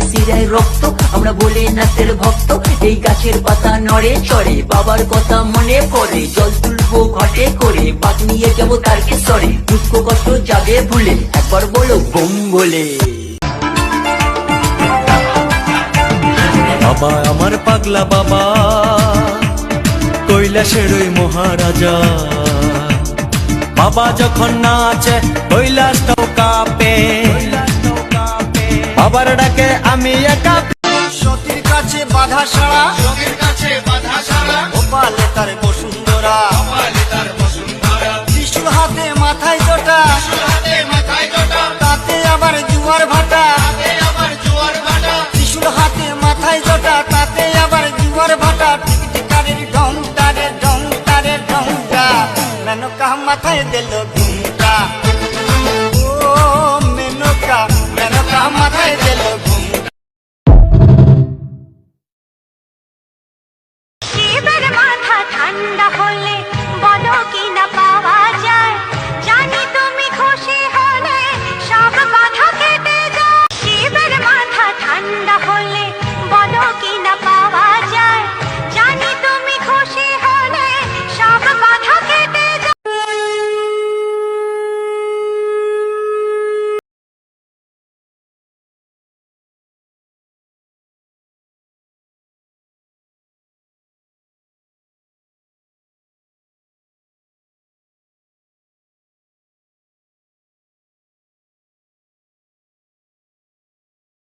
শিরায় শিরায় রক্ত, আমরা বলে নাচের ভক্ত। এই গাছের পাতা নড়ে চড়ে, বাবার কথা মনে পড়ে। জল তুলবো ঘটে করে বাদ নিয়ে যাব তারকে সরে দুঃখ কষ্ট যাবে ভুলে, একবার বলো বোম বলে বাবা, আমার পাগলা বাবা, কৈলাসের ওই মহারাজা। বাবা যখন নাচে কৈলাসটাও কাঁপে বাবার ডাকে আমি একা। সতীর কাছে বাধা সারা সতীর কাছে বাধা সারা গোপালে তার বসুন্ধরা। কপালে তার বসুন্ধরা। ত্রিশুল হাতে মাথায় জোটা। হাতে মাথায় জোটা। তাতে আবার জুয়ার ভাটা। হাতে আবার জোয়ার ভাটা। ত্রিশুল হাতে মাথায় জোটা। তাতে আবার জুয়ার ভাটা। টিকটিকারের ঢংটারে ঢংটারে ঢংটা মেনকা মাথায় দিল ঠান্ডা হলে বলো কি না পাওয়া যায়? জানি তুমি খুশি হলে সব বাধা কেটে যায়। শিবের মাথা ঠান্ডা হলে